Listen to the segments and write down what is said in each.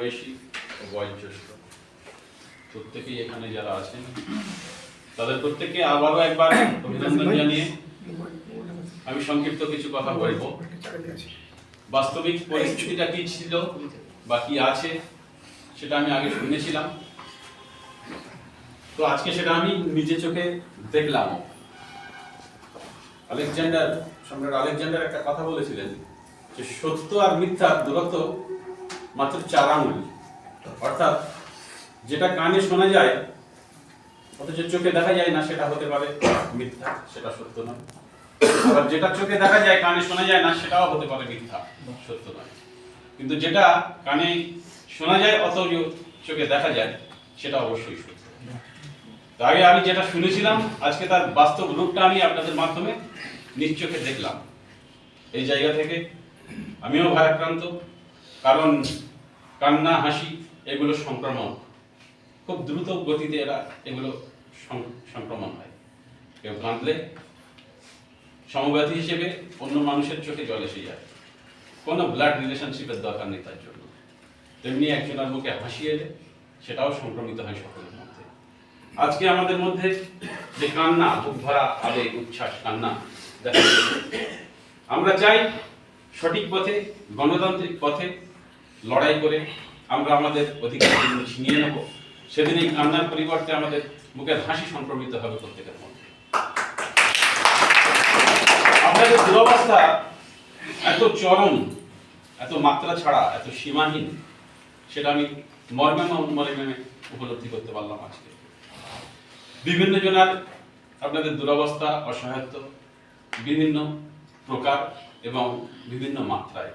সমবয়সী ও বয়োজ্যেষ্ঠ। প্রত্যেকেই এখানে যারা আছেন, তাদের প্রত্যেককে আবারও একবার অভিনন্দন জানিয়ে আমি সংক্ষিপ্ত কিছু কথা বলব। বাস্তবিক পরিস্থিতিটা কি ছিল বা কি আছে, সেটা আমি আগে শুনেছিলাম। তো আজকে সেটা আমি নিজে চোখে দেখলাম। আলেকজান্ডার, সম্রাট আলেকজান্ডার একটা কথা বলেছিলেন যে সত্য আর মিথ্যা দূরত্ব মাত্র চার আঙুল। অর্থাৎ যেটা কানে শোনা যায়, অথচ চোখে দেখা যায় না, সেটা হতে পারে মিথ্যা, সেটা সত্য নয়। আবার যেটা চোখে দেখা যায়, কানে শোনা যায় না, সেটাও হতে পারে মিথ্যা, সত্য নয়। কিন্তু যেটা কানে শোনা যায়, অথচ চোখে দেখা যায়, সেটা অবশ্যই সত্য। আগে আমি যেটা শুনেছিলাম, আজকে তার বাস্তব রূপটা আমি আপনাদের মাধ্যমে নিজ চোখে দেখলাম। এই জায়গা থেকে আমিও ভয়াক্রান্ত কারণ কান্না, হাসি, এগুলো সংক্রমণ। খুব দ্রুত গতিতে এরা এগুলো সংক্রমণ হয়। কেউ কাঁদলে, সমব্যাধি হিসেবে অন্য মানুষের চোখে জল এসে যায়। কোনো ব্লাড রিলেশনশিপের দরকার নেই তার জন্য। তেমনি একজনের মুখে হাসি এলে সেটাও সংক্রমিত হয় সকলের মধ্যে। আজকে আমাদের মধ্যে যে কান্না, বুক ভরা, আবেগ, উচ্ছ্বাস, কান্না দেখা আমরা চাই সঠিক পথে, গণতান্ত্রিক পথে লড়াই করে আমরা আমাদের অধিকার ছিনিয়ে নেব। সেদিন এই কান্নার পরিবর্তে আমাদের মুখের হাসি সংক্রমিত হবে প্রত্যেকের মধ্যে। আপনাদের দুরবস্থা এত চরম, এত মাত্রা ছাড়া, এত সীমাহীন, সেটা আমি মর্মে মর্মে উপলব্ধি করতে পারলাম আজকে। বিভিন্ন জনার আপনাদের দুরবস্থা, অসহায়ত্ব, বিভিন্ন প্রকার এবং বিভিন্ন মাত্রায়।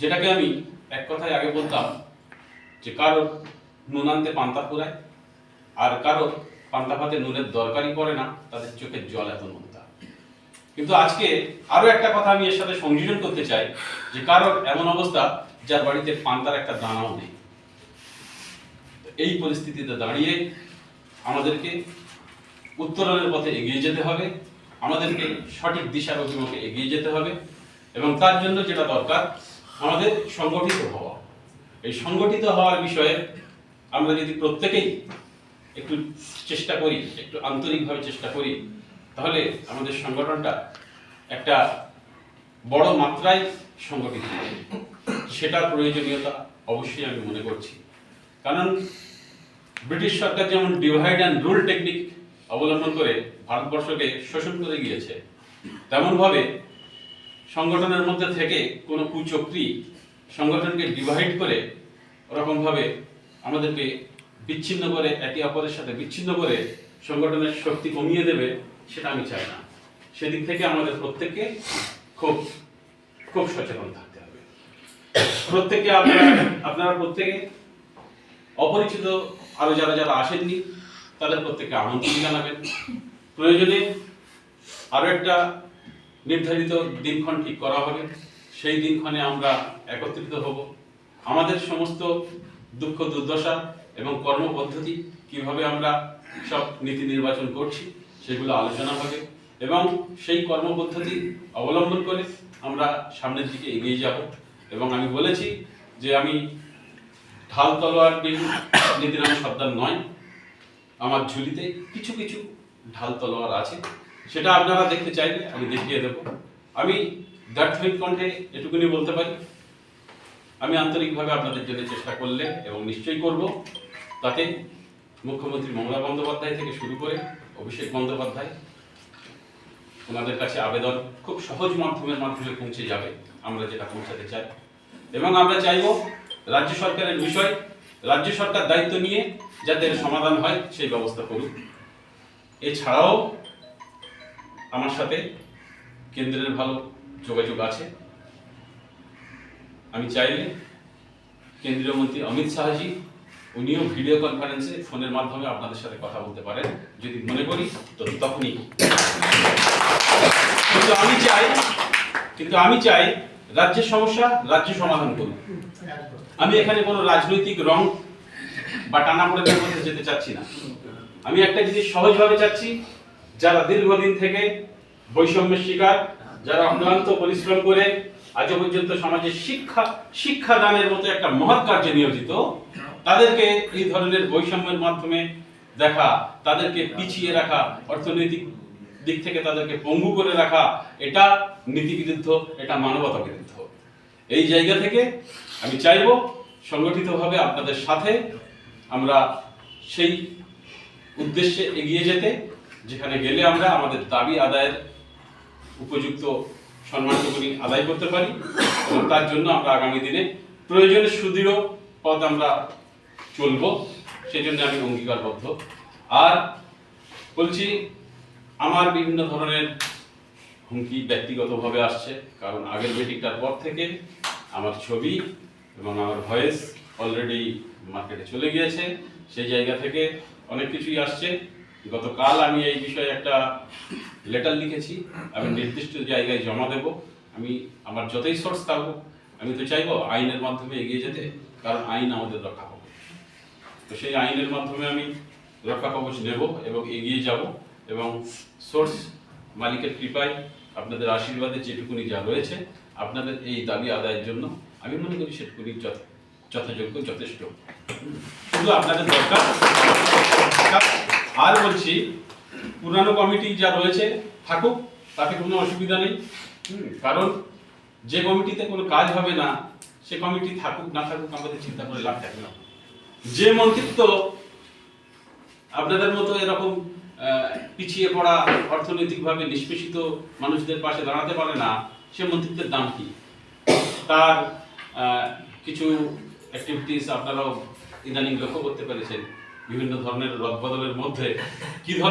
যেটাকে আমি এক কথায় আগে বলতাম যে কারোর নুন আনতে পান্তা ফুরায়, আর কারও পান্তা ভাতে নুনের দরকারই পড়ে না, তাদের চোখের জল এত নোনতা কিন্তু আজকে আরও একটা কথা আমি এর সাথে সংযোজন করতে চাই, যে কারোর এমন অবস্থা যার বাড়িতে পান্তার একটা দানাও নেই। এই পরিস্থিতিতে দাঁড়িয়ে আমাদেরকে উত্তরণের পথে এগিয়ে যেতে হবে, আমাদেরকে সঠিক দিশার অভিমুখে এগিয়ে যেতে হবে, এবং তার জন্য যেটা দরকার আমাদের সংগঠিত হওয়া। এই সংগঠিত হওয়ার বিষয়ে আমরা যদি প্রত্যেকেই একটু চেষ্টা করি, একটু আন্তরিকভাবে চেষ্টা করি, তাহলে আমাদের সংগঠনটা একটা বড় মাত্রায় সংগঠিত সেটার প্রয়োজনীয়তা অবশ্যই আমি মনে করছি। কারণ ব্রিটিশ সরকার যেমন ডিভাইড অ্যান্ড রুল টেকনিক অবলম্বন করে ভারতবর্ষকে শোষণ করে গিয়েছে, তেমনভাবে সংগঠনের মধ্যে থেকে কোনো কুচক্রি সংগঠনকে ডিভাইড করে ওরকমভাবে আমাদেরকে বিচ্ছিন্ন করে, একে অপরের সাথে বিচ্ছিন্ন করে সংগঠনের শক্তি কমিয়ে দেবে, সেটা আমি চাই না। সেদিক থেকে আমাদের প্রত্যেককে খুব খুব সচেতন থাকতে হবে। প্রত্যেকে আপনারা আপনারা প্রত্যেকে অপরিচিত আরও যারা যারা আসেননি, তাদের প্রত্যেককে আমন্ত্রণ জানাবেন। প্রয়োজনে আরও একটা নির্ধারিত দিনক্ষণ ঠিক করা হবে, সেই দিনক্ষণে আমরা একত্রিত হব। আমাদের সমস্ত দুঃখ, দুর্দশা এবং কর্মপদ্ধতি, কীভাবে আমরা সব নীতি নির্বাচন করছি, সেগুলো আলোচনা হবে এবং সেই কর্মপদ্ধতি অবলম্বন করে আমরা সামনের দিকে এগিয়ে যাব। এবং আমি বলেছি যে আমি ঢাল, তলোয়ার নীতিরাম সর্দার নয়। আমার ঝুলিতে কিছু কিছু ঢাল, তলোয়ার আছে। সেটা আপনারা দেখতে চাই আমি দেখিয়ে দেব। আমি দার্থনিক কণ্ঠে এটুকুনি বলতে পারি। আমি আন্তরিকভাবে আপনাদের জন্য চেষ্টা করলে এবং নিশ্চয়ই করব। তাতে মুখ্যমন্ত্রী মমতা বন্দ্যোপাধ্যায় থেকে শুরু করে অভিষেক বন্দ্যোপাধ্যায় ওনাদের কাছে আবেদন খুব সহজ মাধ্যমের মাধ্যমে পৌঁছে যাবে। আমরা যেটা পৌঁছাতে চাই। এবং আমরা চাইব রাজ্য সরকারের বিষয়, রাজ্য সরকার দায়িত্ব নিয়ে যাতে সমাধান হয়, সেই ব্যবস্থা করুক। এছাড়াও আমার সাথে কেন্দ্রের ভালো যোগাযোগ আছে। আমি চাইলে কেন্দ্রীয় মন্ত্রী অমিত শাহজি, উনিও ভিডিও কনফারেন্সে ফোনের মাধ্যমে আপনাদের সাথে কথা বলতে পারেন। যদি মনে করি, তো তখনই। কিন্তু আমি চাই, কিন্তু আমি চাই রাজ্যের সমস্যা, রাজ্য সমাধান করুন আমি এখানে কোনো রাজনৈতিক রং বা টানাপোড়েনের মধ্যে যেতে চাচ্ছি না। আমি একটা জিনিস সহজভাবে চাচ্ছি যারা দীর্ঘদিন থেকে বৈষম্যের শিকার, যারা অক্লান্ত পরিশ্রম করে আজও পর্যন্ত সমাজে শিক্ষা, শিক্ষাদানের মতো একটা মহৎ কার্যে নিয়োজিত, তাদেরকে এই ধরনের বৈষম্যের মাধ্যমে দেখা, তাদেরকে পিছিয়ে রাখা, অর্থনৈতিক দিক থেকে তাদেরকে পঙ্গু করে রাখা, এটা নীতি বিরুদ্ধ এটা মানবতা বিরুদ্ধ এই জায়গা থেকে আমি চাইব সংগঠিতভাবে আপনাদের সাথে আমরা সেই উদ্দেশ্যে এগিয়ে যেতে যেখানে গেলে আমরা আমাদের দাবি আদায়ের উপযুক্ত সম্মানটুকুনি আদায় করতে পারি এবং তার জন্য আমরা আগামী দিনে প্রয়োজনে সুদৃঢ় পথ আমরা চলব সেই জন্য আমি অঙ্গীকারবদ্ধ। আর বলছি, আমার বিভিন্ন ধরনের হুমকি ব্যক্তিগতভাবে আসছে, কারণ আগের মিটিংটার পর থেকে আমার ছবি এবং আমার ভয়েস অলরেডি মার্কেটে চলে গিয়েছে, সেই জায়গা থেকে অনেক কিছুই আসছে। গতকাল আমি এই বিষয়ে একটা লেটার লিখেছি। আমি নির্দিষ্ট জায়গায় জমা দেব। আমি আমার যতই সোর্স থাকুক, আমি তো চাইব আইনের মাধ্যমে এগিয়ে যেতে, কারণ আইন আমাদের রক্ষা কবচ তো সেই আইনের মাধ্যমে আমি রক্ষা কবচ নেব এবং এগিয়ে যাব এবং সোর্স মালিকের কৃপায় আপনাদের আশীর্বাদে যেটুকুনি যা রয়েছে, আপনাদের এই দাবি আদায়ের জন্য আমি মনে করি সেটুকুনি যথ- যথাযোগ্য যথেষ্ট। শুধু আপনাদের দরকার। আর বলছি, পুরানো কমিটি যা রয়েছে, থাকুক, তাতে কোনো অসুবিধা নেই। কারণ যে কমিটিতে কোনো কাজ হবে না, সে কমিটি থাকুক, না থাকুক, আমাদের চিন্তা করে লাভ থাকে না। যে মন্ত্রিত্ব আপনাদের মতো এরকম পিছিয়ে পড়া, অর্থনৈতিকভাবে নিষ্পেষিত মানুষদের পাশে দাঁড়াতে পারে না, সে মন্ত্রিত্বের দাম কি? তার কিছু অ্যাক্টিভিটিস আপনারাও ইদানিং লক্ষ্য করতে পেরেছেন। বিভিন্ন ধরনের রদবদলের মধ্যে কি ধরনের